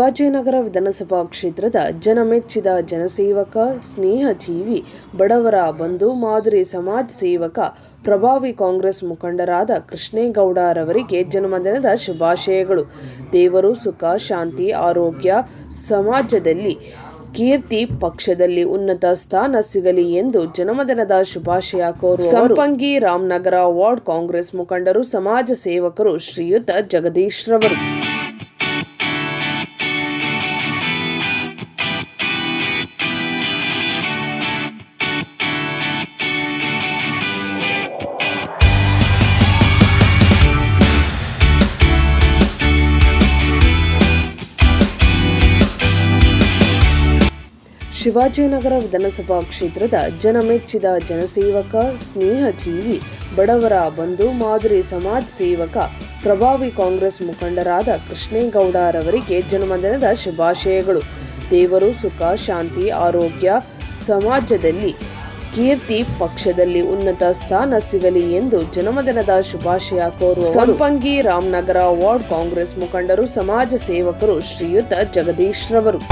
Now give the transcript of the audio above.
ಶಿವಾಜಿನಗರ ವಿಧಾನಸಭಾ ಕ್ಷೇತ್ರದ ಜನಮೆಚ್ಚಿದ ಜನಸೇವಕ, ಸ್ನೇಹಜೀವಿ, ಬಡವರ ಬಂಧು ಮಾದರಿ ಸಮಾಜ ಸೇವಕ, ಪ್ರಭಾವಿ ಕಾಂಗ್ರೆಸ್ ಮುಖಂಡರಾದ ಕೃಷ್ಣೇಗೌಡರವರಿಗೆ ಜನ್ಮದಿನದ ಶುಭಾಶಯಗಳು. ದೇವರು ಸುಖ, ಶಾಂತಿ, ಆರೋಗ್ಯ, ಸಮಾಜದಲ್ಲಿ ಕೀರ್ತಿ, ಪಕ್ಷದಲ್ಲಿ ಉನ್ನತ ಸ್ಥಾನ ಸಿಗಲಿ ಎಂದು ಜನ್ಮದಿನದ ಶುಭಾಶಯ ಕೋರುವ ಸಂಪಂಗಿ ರಾಮನಗರ ವಾರ್ಡ್ ಕಾಂಗ್ರೆಸ್ ಮುಖಂಡರು, ಸಮಾಜ ಸೇವಕರು ಶ್ರೀಯುತ ಜಗದೀಶ್ ಶಿವಾಜಿನಗರ ವಿಧಾನಸಭಾ ಕ್ಷೇತ್ರದ ಜನಮೆಚ್ಚಿದ ಜನಸೇವಕ ಸ್ನೇಹಜೀವಿ ಬಡವರ ಬಂಧು ಮಾದರಿ ಸಮಾಜ ಸೇವಕ, ಪ್ರಭಾವಿ ಕಾಂಗ್ರೆಸ್ ಮುಖಂಡರಾದ ಕೃಷ್ಣೇಗೌಡರವರಿಗೆ ಜನ್ಮದಿನದ ಶುಭಾಶಯಗಳು. ದೇವರು ಸುಖ, ಶಾಂತಿ, ಆರೋಗ್ಯ, ಸಮಾಜದಲ್ಲಿ ಕೀರ್ತಿ, ಪಕ್ಷದಲ್ಲಿ ಉನ್ನತ ಸ್ಥಾನ ಸಿಗಲಿ ಎಂದು ಜನ್ಮದಿನದ ಶುಭಾಶಯ ಕೋರುವ ಸಂಪಂಗಿ ರಾಮನಗರ ವಾರ್ಡ್ ಕಾಂಗ್ರೆಸ್ ಮುಖಂಡರು, ಸಮಾಜ ಸೇವಕರು ಶ್ರೀಯುತ ಜಗದೀಶ್ ರವರು